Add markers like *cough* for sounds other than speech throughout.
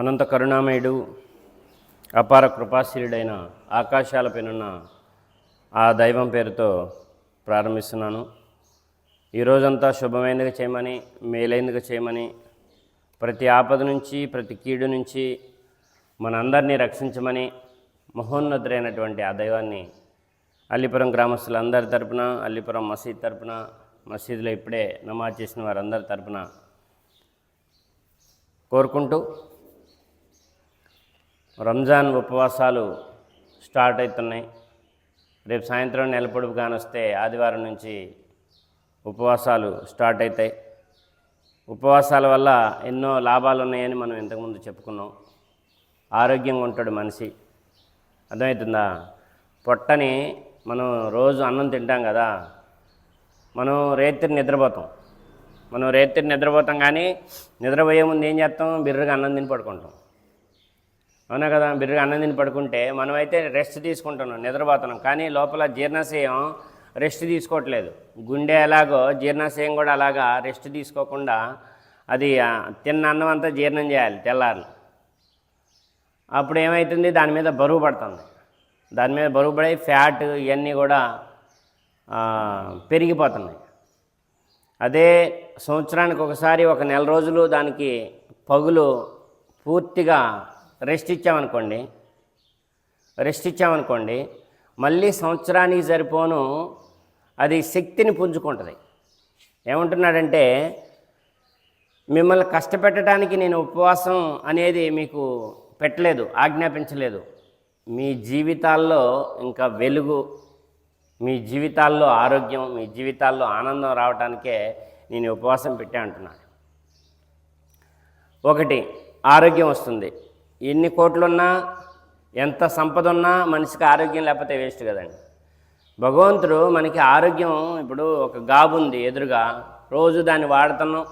అనంత కరుణామయుడు అపార కృపాశీలుడైన ఆకాశాల పైనున్న ఆ దైవం పేరుతో ప్రారంభిస్తున్నాను. ఈ రోజంతా శుభమైనదిగా చేయమని మేలైనదిగా చేయమని ప్రతి ఆపద నుంచి ప్రతి కీడు నుంచి మనందరినీ రక్షించమని మహోన్నతుడైనటువంటి ఆ దైవాన్ని అల్లిపురం గ్రామస్తులందరి తరపున అల్లిపురం మసీద్ తరపున మసీదులో ఇప్పుడే నమాజ్ చేసిన వారందరి తరపున కోరుకుంటూ రంజాన్ ఉపవాసాలు స్టార్ట్ అవుతున్నాయి. రేపు సాయంత్రం నెలపొడుపు కానొస్తే ఆదివారం నుంచి ఉపవాసాలు స్టార్ట్ అవుతాయి. ఉపవాసాల వల్ల ఎన్నో లాభాలు ఉన్నాయని మనం ఇంతకుముందు చెప్పుకున్నాం. ఆరోగ్యంగా ఉంటాడు మనిషి. అర్థమవుతుందా? పొట్టని మనం రోజు అన్నం తింటాం కదా మనం రేత్రి నిద్రపోతాం. మనం రేత్రి నిద్రపోతాం కానీ నిద్రపోయే ముందు ఏం చేస్తాం? బిర్రగా అన్నం తిని పడుకుంటాం. అవునా కదా? బిర్రుగా అన్నం తిని పడుకుంటే మనమైతే రెస్ట్ తీసుకుంటున్నాం నిద్రపోతున్నాం. కానీ లోపల జీర్ణాశయం రెస్ట్ తీసుకోవట్లేదు. గుండె ఎలాగో జీర్ణాశయం కూడా అలాగా రెస్ట్ తీసుకోకుండా అది తిన్న అన్నం అంతా జీర్ణం చేయాలి తెల్లారి అప్పుడు ఏమవుతుంది దాని మీద బరువు పడుతుంది. దాని మీద బరువు పడి ఫ్యాట్ ఇవన్నీ కూడా పెరిగిపోతున్నాయి. అదే సంవత్సరానికి ఒకసారి ఒక నెల రోజులు దానికి పగులు పూర్తిగా రెస్ట్ ఇచ్చామనుకోండి రెస్ట్ ఇచ్చామనుకోండి మళ్ళీ సంవత్సరానికి సరిపోను అది శక్తిని పుంజుకుంటుంది. ఏమంటున్నాడంటే మిమ్మల్ని కష్టపెట్టడానికి నేను ఉపవాసం అనేది మీకు పెట్టలేదు ఆజ్ఞాపించలేదు. మీ జీవితాల్లో ఇంకా వెలుగు మీ జీవితాల్లో ఆరోగ్యం మీ జీవితాల్లో ఆనందం రావడానికే నేను ఉపవాసం పెట్టా అంటున్నాను ఒకటి ఆరోగ్యం వస్తుంది. ఎన్ని కోట్లున్నా ఎంత సంపద ఉన్నా మనిషికి ఆరోగ్యం లేకపోతే వేస్ట్ కదండి. భగవంతుడు మనకి ఆరోగ్యం ఇప్పుడు ఒక గాబు ఉంది ఎదురుగా. రోజు దాన్ని వాడుతున్నాం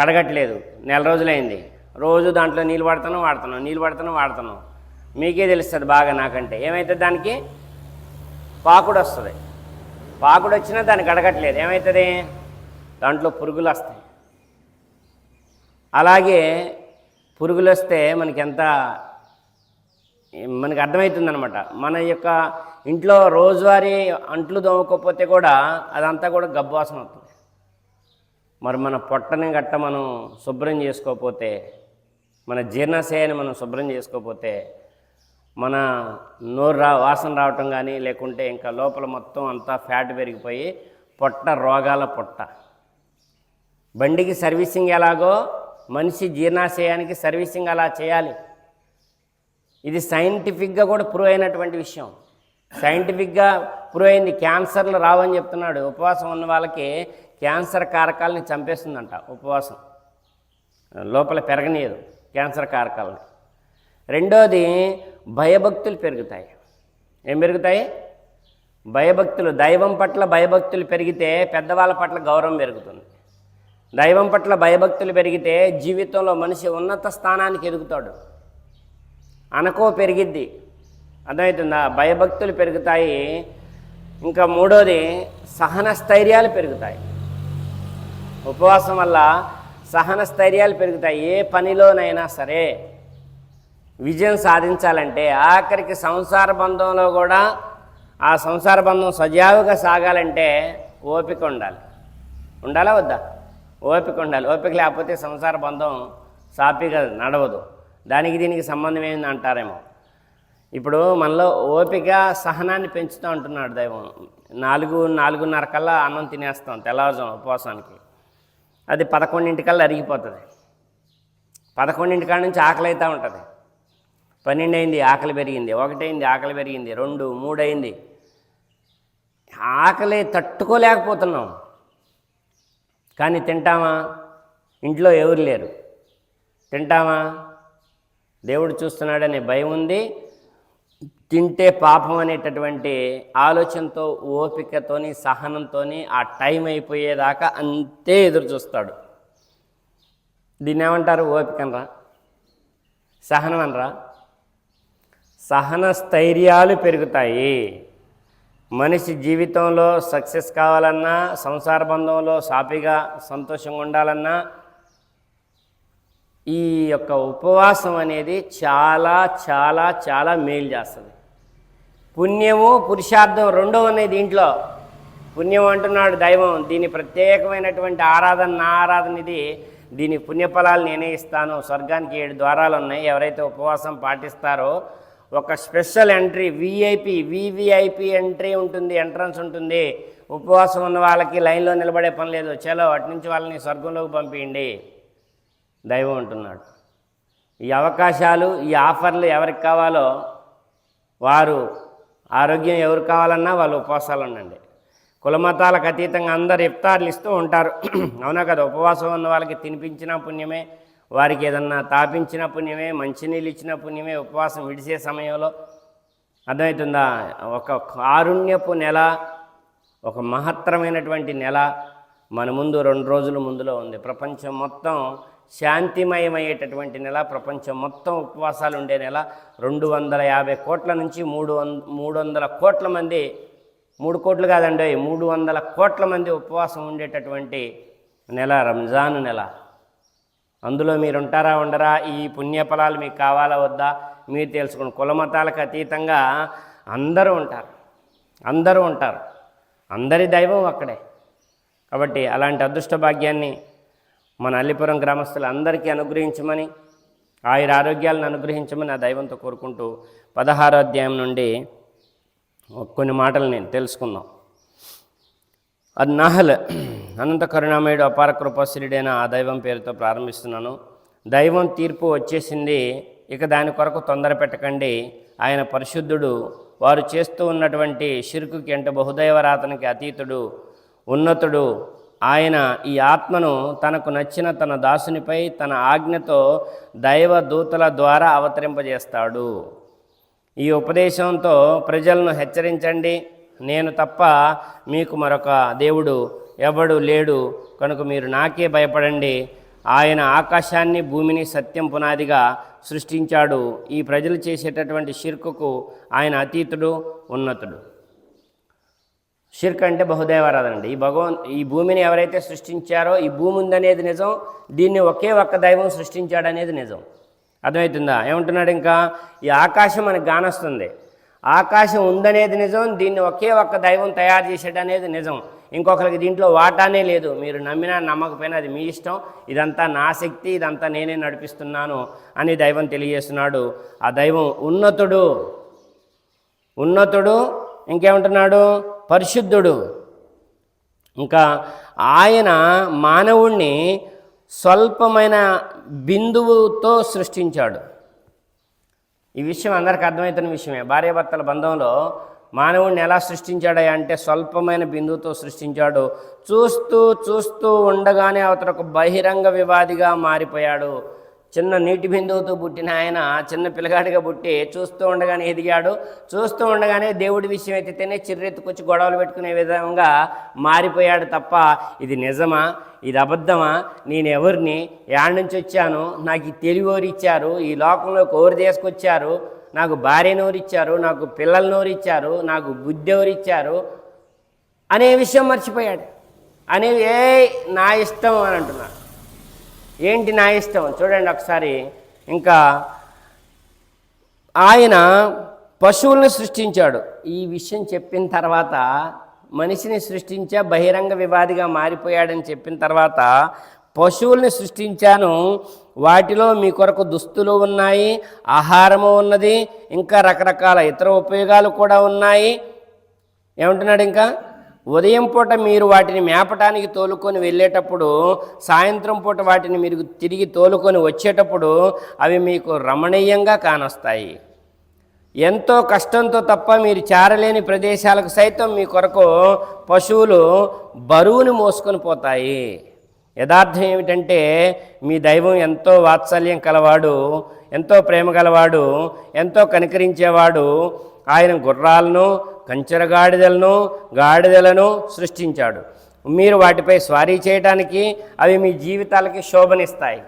కడగట్లేదు. నెల రోజులైంది. రోజు దాంట్లో నీళ్ళు వాడుతున్నాం వాడుతున్నాం. నీళ్ళు వాడుతున్నాం వాడుతున్నాం. మీకే తెలుస్తుంది బాగా నాకంటే. ఏమవుతుంది దానికి? పాకుడు వస్తుంది. పాకుడు వచ్చినా దాన్ని కడగట్లేదు. ఏమవుతుంది దాంట్లో పురుగులు వస్తాయి. అలాగే పురుగులు వస్తే మనకి ఎంత మనకి అర్థమవుతుందనమాట మన యొక్క ఇంట్లో రోజువారీ అంట్లు దోమకపోతే కూడా అదంతా కూడా గబ్బు అవుతుంది మరి మన పొట్టని గట్ట మనం శుభ్రం చేసుకోకపోతే మన జీర్ణశయాన్ని మనం శుభ్రం చేసుకోకపోతే మన నోరు రా వాసన రావటం కానీ లేకుంటే ఇంకా లోపల మొత్తం అంతా ఫ్యాట్ పెరిగిపోయి పొట్ట రోగాల పొట్ట. బండికి సర్వీసింగ్ ఎలాగో మనిషి జీర్ణాశయానికి సర్వీసింగ్ అలా చేయాలి. ఇది సైంటిఫిక్గా కూడా ప్రూవ్ అయినటువంటి విషయం. సైంటిఫిక్గా ప్రూవ్ అయింది క్యాన్సర్లు రావని చెప్తున్నాడు. ఉపవాసం ఉన్న వాళ్ళకి క్యాన్సర్ కారకాలని చంపేస్తుందంట ఉపవాసం. లోపల పెరగనీయదు క్యాన్సర్ కారకాలని. రెండోది భయభక్తులు పెరుగుతాయి. ఏం పెరుగుతాయి? భయభక్తులు. దైవం పట్ల భయభక్తులు పెరిగితే పెద్దవాళ్ళ పట్ల గౌరవం పెరుగుతుంది. దైవం పట్ల భయభక్తులు పెరిగితే జీవితంలో మనిషి ఉన్నత స్థానానికి ఎదుగుతాడు. అనకో పెరిగిద్ది. అర్థమవుతుందా? భయభక్తులు పెరుగుతాయి. ఇంకా మూడోది సహన స్థైర్యాలు పెరుగుతాయి. ఉపవాసం వల్ల సహన స్థైర్యాలు పెరుగుతాయి. ఏ పనిలోనైనా సరే విజయం సాధించాలంటే ఆఖరికి సంసార బంధంలో కూడా ఆ సంసార బంధం సజావుగా సాగాలంటే ఓపిక ఉండాలి. ఉండాలా వద్దా? ఓపిక ఉండాలి. ఓపిక లేకపోతే సంసార బంధం సాపిగా నడవదు. దానికి దీనికి సంబంధం ఏంది అంటారేమో. ఇప్పుడు మనలో ఓపిక సహనాన్ని పెంచుతూ ఉంటున్నాడు దైవం. నాలుగు నాలుగున్నర కల్లా అన్నం తినేస్తాం తెల్లవారుజాము ఉపవాసానికి. అది పదకొండింటికల్లా అరిగిపోతుంది. పదకొండింటికాడ నుంచి ఆకలి అవుతూ ఉంటుంది. పన్నెండు అయింది ఆకలి పెరిగింది. ఒకటైంది ఆకలి పెరిగింది. రెండు మూడు అయింది ఆకలి తట్టుకోలేకపోతున్నాం. కానీ తింటామా? ఇంట్లో ఎవరు లేరు. తింటామా? దేవుడు చూస్తున్నాడనే భయం ఉంది. తింటే పాపం అనేటటువంటి ఆలోచనతో ఓపికతోని సహనంతోని ఆ టైం అయిపోయేదాకా అంతే ఎదురు చూస్తాడు. దీన్ని ఏమంటారు? ఓపికనరా సహనం అనరా? సహన స్థైర్యాలు పెరుగుతాయి. మనిషి జీవితంలో సక్సెస్ కావాలన్నా సంసార బంధంలో సాపిగా సంతోషంగా ఉండాలన్నా ఈ యొక్క ఉపవాసం అనేది చాలా చాలా చాలా మేలు చేస్తుంది. పుణ్యము పురుషార్థం రెండో ఉన్నాయి దీంట్లో. పుణ్యం అంటున్నాడు దైవం. దీని ప్రత్యేకమైనటువంటి ఆరాధన నా ఆరాధన ఇది. దీని పుణ్యఫలాలు నేనే ఇస్తాను. స్వర్గానికి ఏడు ద్వారాలు ఉన్నాయి. ఎవరైతే ఉపవాసం పాటిస్తారో ఒక special entry VIP VVIP entry ఉంటుంది ఎంట్రన్స్ ఉంటుంది. ఉపవాసం ఉన్న వాళ్ళకి లైన్లో నిలబడే పని లేదు. చలో అటు నుంచి వాళ్ళని స్వర్గంలోకి పంపించండి దైవం అంటున్నాడు. ఈ అవకాశాలు ఈ ఆఫర్లు ఎవరికి కావాలో వారు ఆరోగ్యం ఎవరు కావాలన్నా వాళ్ళు ఉపవాసాలు ఉండండి. కులమతాలకు అతీతంగా అందరు ఇఫ్తార్లు ఇస్తూ ఉంటారు. *clears throat* అవునా కదా? ఉపవాసం ఉన్న వాళ్ళకి తినిపించిన పుణ్యమే. వారికి ఏదన్నా తాపించిన పుణ్యమే మంచినీళ్ళు ఇచ్చిన పుణ్యమే ఉపవాసం విడిసే సమయంలో అర్థమవుతుందా? ఒక కారుణ్యపు నెల ఒక మహత్తరమైనటువంటి నెల మన ముందు రెండు రోజుల ముందులో ఉంది. ప్రపంచం మొత్తం శాంతిమయమయ్యేటటువంటి నెల ప్రపంచం మొత్తం ఉపవాసాలు ఉండే నెల రెండు వందల యాభై కోట్ల నుంచి మూడు వంద మూడు వందల కోట్ల మంది మూడు కోట్లు కాదండి మూడు వందల కోట్ల మంది ఉపవాసం ఉండేటటువంటి నెల రంజాన్ నెల. అందులో మీరు ఉంటారా ఉండరా? ఈ పుణ్యఫలాలు మీకు కావాలా వద్దా? మీరు తెలుసుకోండి కులమతాలకు అతీతంగా అందరూ ఉంటారు. అందరూ ఉంటారు. అందరి దైవం అక్కడే కాబట్టి అలాంటి అదృష్ట భాగ్యాన్ని మన అల్లిపురం గ్రామస్తులు అందరికీ అనుగ్రహించమని ఆయుర ఆరోగ్యాలను అనుగ్రహించమని ఆ దైవంతో కోరుకుంటూ పదహారో అధ్యాయం నుండి కొన్ని మాటలు నేను తెలుసుకుందాం. అది నహల్ అనంత కరుణామయుడు అపార కృపాశ్రీడైన ఆ దైవం పేరుతో ప్రారంభిస్తున్నాను. దైవం తీర్పు వచ్చేసింది. ఇక దాని కొరకు తొందర పెట్టకండి. ఆయన పరిశుద్ధుడు. వారు చేస్తూ ఉన్నటువంటి షిరుకుకి అంటే బహుదైవరాతనికి అతీతుడు ఉన్నతుడు. ఆయన ఈ ఆత్మను తనకు నచ్చిన తన దాసునిపై తన ఆజ్ఞతో దైవ దూతల ద్వారా అవతరింపజేస్తాడు. ఈ ఉపదేశంతో ప్రజలను హెచ్చరించండి. నేను తప్ప మీకు మరొక దేవుడు ఎవడు లేడు కనుక మీరు నాకే భయపడండి. ఆయన ఆకాశాన్ని భూమిని సత్యం పునాదిగా సృష్టించాడు. ఈ ప్రజలు చేసేటటువంటి షిర్కుకు ఆయన అతీతుడు ఉన్నతుడు. షిర్క్ అంటే బహుదైవారాధన అండి. ఈ భగవన్ ఈ భూమిని ఎవరైతే సృష్టించారో ఈ భూమి ఉందనేది నిజం దీన్ని ఒకే ఒక్క దైవం సృష్టించాడనేది నిజం. అర్థమవుతుందా? ఏమంటున్నాడు ఇంకా? ఈ ఆకాశం మనకు గానొస్తుంది. ఆకాశం ఉందనేది నిజం దీన్ని ఒకే ఒక్క దైవం తయారు చేసాడు అనేది నిజం. ఇంకొకరికి దీంట్లో వాటానే లేదు. మీరు నమ్మినా నమ్మకపోయినా అది మీ ఇష్టం. ఇదంతా నా శక్తి ఇదంతా నేనే నడిపిస్తున్నాను అని దైవం తెలియజేస్తున్నాడు. ఆ దైవం ఉన్నతుడు. ఉన్నతుడు ఇంకేమంటున్నాడు? పరిశుద్ధుడు. ఇంకా ఆయన మానవుణ్ణి స్వల్పమైన బిందువుతో సృష్టించాడు. ఈ విషయం అందరికి అర్థమవుతున్న విషయమే. భార్యాభర్తల బంధంలో మానవుడిని ఎలా సృష్టించాడా అంటే స్వల్పమైన బిందువుతో సృష్టించాడు. చూస్తూ చూస్తూ ఉండగానే అవతల ఒక బహిరంగ వివాదిగా మారిపోయాడు. చిన్న నీటి బిందువుతో పుట్టిన ఆయన చిన్న పిల్లగాడిగా పుట్టి చూస్తూ ఉండగానే ఎదిగాడు. చూస్తూ ఉండగానే దేవుడి విషయం ఎత్తితేనే చిర్రెత్తుకొచ్చి గొడవలు పెట్టుకునే విధంగా మారిపోయాడు తప్ప ఇది నిజమా? ఇది అబద్ధమా? నేను ఎవరిని యాడ్ నుంచి వచ్చాను? నాకు ఈ తెలివోరు ఇచ్చారు. ఈ లోకంలో కోరు తీసుకొచ్చారు? నాకు భార్య నోరిచ్చారు నాకు పిల్లల నోరిచ్చారు నాకు బుద్ధి ఎవరిచ్చారు అనే విషయం మర్చిపోయాడు. అనేవి ఏ నా ఇష్టం అని అంటున్నాడు. ఏంటి నా ఇష్టం? చూడండి ఒకసారి. ఇంకా ఆయన పశువులను సృష్టించాడు. ఈ విషయం చెప్పిన తర్వాత మనిషిని సృష్టించే బహిరంగ వివాదిగా మారిపోయాడని చెప్పిన తర్వాత పశువుల్ని సృష్టించాను. వాటిలో మీ కొరకు దుస్తులు ఉన్నాయి ఆహారము ఉన్నది ఇంకా రకరకాల ఇతర ఉపయోగాలు కూడా ఉన్నాయి. ఏమంటున్నాడు ఇంకా? ఉదయం పూట మీరు వాటిని మేపటానికి తోలుకొని వెళ్ళేటప్పుడు సాయంత్రం పూట వాటిని మీరు తిరిగి తోలుకొని వచ్చేటప్పుడు అవి మీకు రమణీయంగా కానొస్తాయి. ఎంతో కష్టంతో తప్ప మీరు చేరలేని ప్రదేశాలకు సైతం మీ కొరకు పశువులు బరువుని మోసుకొని పోతాయి. యథార్థం ఏమిటంటే మీ దైవం ఎంతో వాత్సల్యం కలవాడు ఎంతో ప్రేమ గలవాడు ఎంతో కనికరించేవాడు. ఆయన గుర్రాలను కంచెర గాడిదలను గాడిదలను సృష్టించాడు. మీరు వాటిపై స్వారీ చేయడానికి అవి మీ జీవితాలకి శోభనిస్తాయి.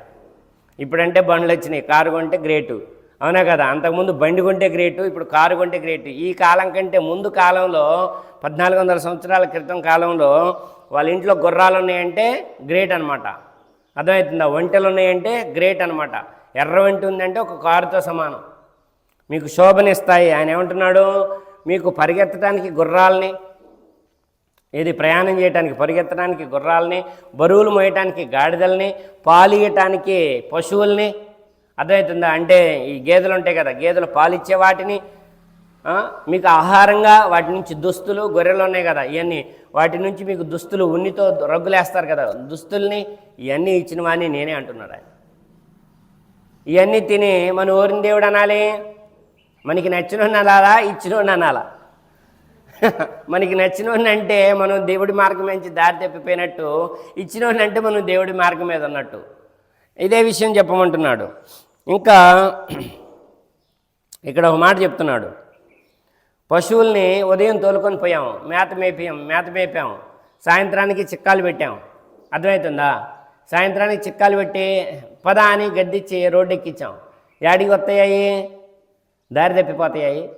ఇప్పుడంటే బండ్లు వచ్చినాయి కారు కొంటే గ్రేటు. అవునా కదా? అంతకుముందు బండి కొంటే గ్రేటు ఇప్పుడు కారు కొంటే గ్రేటు. ఈ కాలం కంటే ముందు కాలంలో పద్నాలుగు వందల సంవత్సరాల క్రితం కాలంలో వాళ్ళ ఇంట్లో గుర్రాలు ఉన్నాయంటే గ్రేట్ అనమాట అర్థమవుతుందా? ఒంటెలు ఉన్నాయంటే గ్రేట్ అనమాట ఎర్ర వంటి ఉందంటే ఒక కారుతో సమానం. మీకు శోభనిస్తాయి ఆయన ఏమంటున్నాడు? మీకు పరిగెత్తడానికి గుర్రాలని ఏది ప్రయాణం చేయడానికి పరిగెత్తడానికి గుర్రాలని బరువులు మోయటానికి గాడిదల్ని పాలియటానికి పశువుల్ని అర్థమవుతుందా? అంటే ఈ గేదెలు ఉంటాయి కదా గేదెలు పాలిచ్చే వాటిని మీకు ఆహారంగా వాటి నుంచి దుస్తులు గొర్రెలు ఉన్నాయి కదా ఇవన్నీ వాటి నుంచి మీకు దుస్తులు ఉన్నితో రగ్గులేస్తారు కదా దుస్తుల్ని ఇవన్నీ ఇచ్చిన వాడిని నేనే అంటున్నాడు ఆయన. ఇవన్నీ తిని మన ఊరిని దేవుడు అనాలి? మనకి నచ్చినోడిని అనాలా? ఇచ్చినోని అనాలా? *laughs* మనకి నచ్చినోడిని అంటే మనం దేవుడి మార్గం నుంచి దారి తప్పిపోయినట్టు ఇచ్చినోడిని అంటే మనం దేవుడి మార్గం మీద ఉన్నట్టు. ఇదే విషయం చెప్పమంటున్నాడు. ఇంకా *clears throat* ఇక్కడ ఒక మాట చెప్తున్నాడు. పశువుల్ని ఉదయం తోలుకొని పోయాము మేత మేపాం మేత మేపాము సాయంత్రానికి చిక్కాలు పెట్టాము అర్థమవుతుందా సాయంత్రానికి చిక్కాలు పెట్టి పద అని గడ్డిచ్చి రోడ్డు ఎక్కించాం యాడికి వస్తాయి? దారి తప్పిపోతాయి.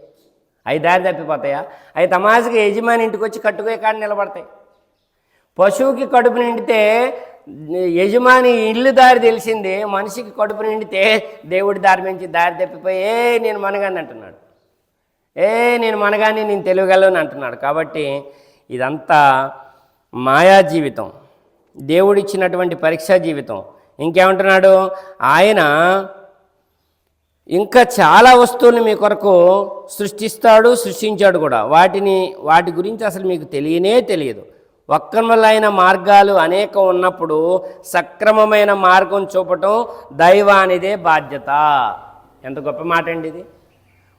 అవి దారి తప్పిపోతాయా? అవి తమాజుగా యజమాని ఇంటికి వచ్చి కట్టుకునే కాడ నిలబడతాయి. పశువుకి కడుపు నిండితే యజమాని ఇల్లు దారి తెలిసింది. మనిషికి కడుపు నిండితే దేవుడి దారి నుంచి దారి తప్పిపోయి నేను మనగాన్ని అంటున్నాడు. ఏ నేను మనగాని నేను తెలియగలను అంటున్నాడు. కాబట్టి ఇదంతా మాయా జీవితం. దేవుడిచ్చినటువంటి పరీక్షా జీవితం. ఇంకేమంటున్నాడు? ఆయన ఇంకా చాలా వస్తువులను మీ కొరకు సృష్టిస్తాడు సృష్టించాడు కూడా. వాటిని వాటి గురించి అసలు మీకు తెలియనే తెలియదు. వక్రములైన మార్గాలు అనేకం ఉన్నప్పుడు సక్రమమైన మార్గం చూపటం దైవానిదే బాధ్యత. ఎంత గొప్ప మాట అండి ఇది.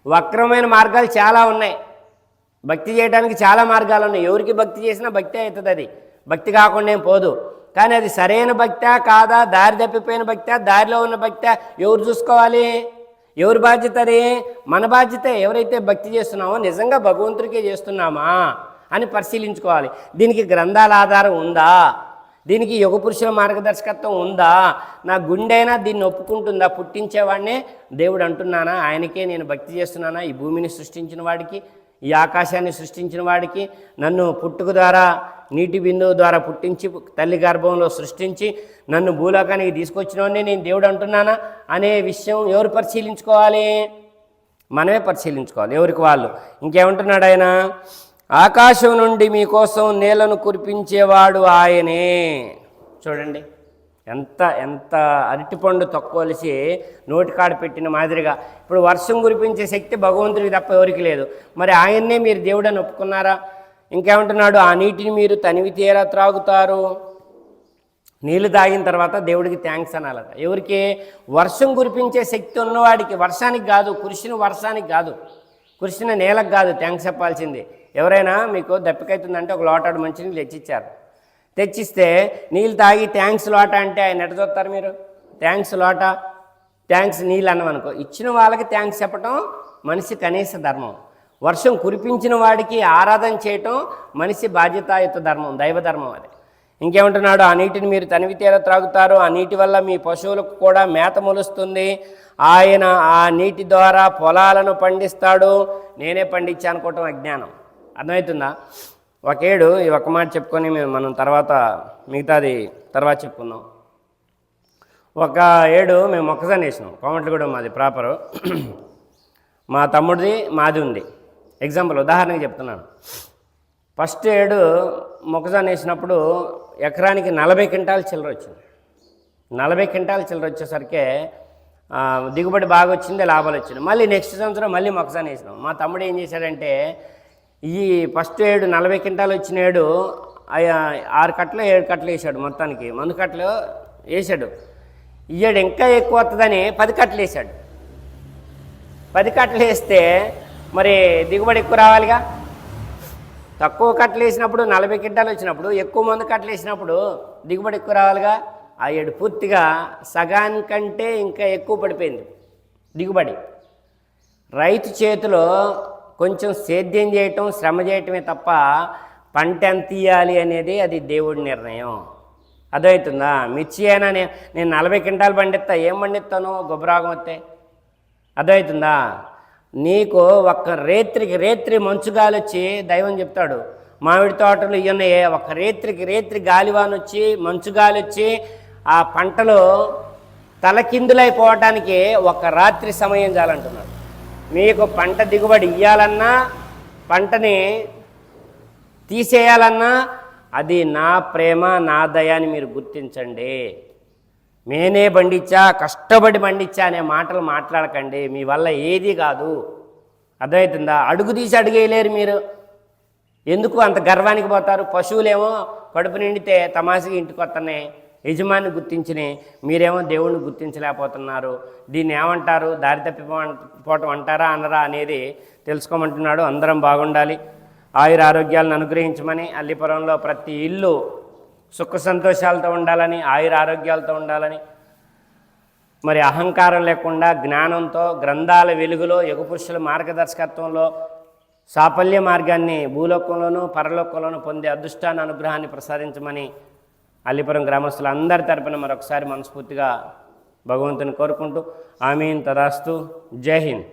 వక్రమైన మార్గాలు చాలా ఉన్నాయి. భక్తి చేయడానికి చాలా మార్గాలు ఉన్నాయి. ఎవరికి భక్తి చేసినా భక్తి అవుతుంది అది. భక్తి కాకుండా ఏం పోదు. కానీ అది సరైన భక్తా కాదా? దారి తప్పిపోయిన భక్తా? దారిలో ఉన్న భక్తా? ఎవరు చూసుకోవాలి? ఎవరి బాధ్యత అది? మన బాధ్యత ఎవరైతే భక్తి చేస్తున్నామో నిజంగా భగవంతుడికే చేస్తున్నామా అని పరిశీలించుకోవాలి. దీనికి గ్రంథాల ఆధారం ఉందా? దీనికి యుగ పురుషుల మార్గదర్శకత్వం ఉందా? నా గుండెనా దీన్ని ఒప్పుకుంటుందా? పుట్టించేవాడినే దేవుడు అంటున్నానా? ఆయనకే నేను భక్తి చేస్తున్నానా? ఈ భూమిని సృష్టించిన వాడికి ఈ ఆకాశాన్ని సృష్టించిన వాడికి నన్ను పుట్టుక ద్వారా నీటి బిందువు ద్వారా పుట్టించి తల్లి గర్భంలో సృష్టించి నన్ను భూలోకానికి తీసుకొచ్చినోడిని నేను దేవుడు అంటున్నానా? అనే విషయం ఎవరు పరిశీలించుకోవాలి? మనమే పరిశీలించుకోవాలి. ఎవరికి వాళ్ళు? ఇంకేమంటున్నాడు ఆయన? ఆకాశం నుండి మీకోసం నేలను కురిపించేవాడు ఆయనే. చూడండి ఎంత ఎంత అరటిపండు తక్కువలిసి నోటికాడ పెట్టిన మాదిరిగా. ఇప్పుడు వర్షం కురిపించే శక్తి భగవంతుడికి తప్ప ఎవరికి లేదు. మరి ఆయన్నే మీరు దేవుడని ఒప్పుకున్నారా? ఇంకేమంటున్నాడు? ఆ నీటిని మీరు తనివి తీరా త్రాగుతారు? నీళ్ళు తాగిన తర్వాత దేవుడికి థ్యాంక్స్ అనాలట. ఎవరికి? వర్షం కురిపించే శక్తి ఉన్నవాడికి. వర్షానికి కాదు కురిసిన వర్షానికి కాదు. కురిసిన నేలకు కాదు థ్యాంక్స్ చెప్పాల్సింది. ఎవరైనా మీకు దప్పికైతుందంటే ఒక లోటాడు మంచినీళ్ళు తెచ్చిచ్చారు. తెచ్చిస్తే నీళ్ళు తాగి థ్యాంక్స్ లోట అంటే ఆయన ఎట చూస్తారు మీరు? థ్యాంక్స్ లోట? థ్యాంక్స్ నీళ్ళు అన్నమనుకో. ఇచ్చిన వాళ్ళకి థ్యాంక్స్ చెప్పటం మనిషి కనీస ధర్మం. వర్షం కురిపించిన వాడికి ఆరాధన చేయటం మనిషి బాధ్యతాయుత ధర్మం దైవ ధర్మం అది. ఇంకేమంటున్నాడు? ఆ నీటిని మీరు తనివి తీర త్రాగుతారు. ఆ నీటి వల్ల మీ పశువులకు కూడా మేత మొలుస్తుంది. ఆయన ఆ నీటి ద్వారా పొలాలను పండిస్తాడు. నేనే పండించానుకోవటం అజ్ఞానం. అర్థమవుతుందా? ఒకేడు ఈ ఒక్క మాట చెప్పుకొని మేము మనం తర్వాత మిగతాది తర్వాత చెప్పుకుందాం. ఒక ఏడు మేము మొక్కజొన్న వేసినాం. కోమట్లగూడెం మాది ప్రాపరు. మా తమ్ముడిది మాది ఉంది. ఎగ్జాంపుల్ ఉదాహరణకి చెప్తున్నాను. ఫస్ట్ ఏడు మొక్కజొన్న వేసినప్పుడు ఎకరానికి నలభై క్వింటాలు చిల్లర వచ్చింది. నలభై క్వింటాలు చిల్లర వచ్చేసరికి దిగుబడి బాగా వచ్చింది లాభాలు వచ్చింది మళ్ళీ నెక్స్ట్ సంవత్సరం మళ్ళీ మొక్కజొన్న వేసినాం. మా తమ్ముడు ఏం చేశాడంటే ఈ ఫస్ట్ ఏడు నలభై క్వింటాలు వచ్చిన ఏడు ఆరు కట్టలు ఏడు కట్టలు వేసాడు మొత్తానికి. మందు కట్టలు వేసాడు. ఈ ఏడు ఇంకా ఎక్కువ వస్తుందని పది కట్టలు వేసాడు. పది కట్టలు వేస్తే మరి దిగుబడి ఎక్కువ రావాలిగా? తక్కువ కట్టలు వేసినప్పుడు నలభై కింటాలు వచ్చినప్పుడు ఎక్కువ మంది కట్టలు వేసినప్పుడు దిగుబడి ఎక్కువ రావాలిగా? ఆ ఏడు పూర్తిగా సగానికంటే ఇంకా ఎక్కువ పడిపోయింది దిగుబడి. రైతు చేతిలో కొంచెం సేద్యం చేయటం శ్రమ చేయటమే తప్ప పంట ఎంత తీయాలి అనేది అది దేవుడి నిర్ణయం. అదవుతుందా మిర్చి అయినా నేను నేను నలభై క్వింటాలు పండిస్తా ఏం పండిస్తాను గొబ్బరాగం వస్తే. అదవుతుందా నీకు ఒక్క రేత్రికి రేత్రి మంచు గాలి వచ్చి దైవం చెప్తాడు మామిడి తోటలు ఇవన్నీ ఒక్క రేత్రికి రేత్రి గాలివాన్ వచ్చి మంచు గాలి వచ్చి ఆ పంటలు తలకిందులైపోవటానికి ఒక రాత్రి సమయం చాలంటున్నాడు. మీకు పంట దిగుబడి ఇవ్వాలన్నా పంటని తీసేయాలన్నా అది నా ప్రేమ నా దయాన్ని మీరు గుర్తించండి. నేనే పండించా కష్టపడి పండించా అనే మాటలు మాట్లాడకండి. మీ వల్ల ఏది కాదు. అర్థమవుతుందా? అడుగు తీసి అడుగేయలేరు మీరు. ఎందుకు అంత గర్వానికి పోతారు? పశువులేమో కడుపు నిండితే తమాసిగా ఇంటికి వస్తున్నాయి. యజమాని గుర్తించినాయి మీరేమో దేవుణ్ణి గుర్తించలేకపోతున్నారు. దీన్ని ఏమంటారు? దారి తప్పిపోవటం అంటారా అనరా అనేది తెలుసుకోమంటున్నాడు. అందరం బాగుండాలి. ఆయుర ఆరోగ్యాలను అనుగ్రహించమని అల్లిపురంలో ప్రతి ఇల్లు సుఖ సంతోషాలతో ఉండాలని ఆయుర ఆరోగ్యాలతో ఉండాలని. మరి అహంకారం లేకుండా జ్ఞానంతో గ్రంథాల వెలుగులో యుగపురుషుల మార్గదర్శకత్వంలో సాఫల్య మార్గాన్ని భూలోకంలోనూ పరలోకంలోనూ పొందే అదృష్టాన్ని అనుగ్రహాన్ని ప్రసాదించమని అల్లిపురం గ్రామస్తులందరి తరపున మరొకసారి మనస్ఫూర్తిగా భగవంతుని కోరుకుంటూ ఆమీన్ తదాస్తు. జై హింద్.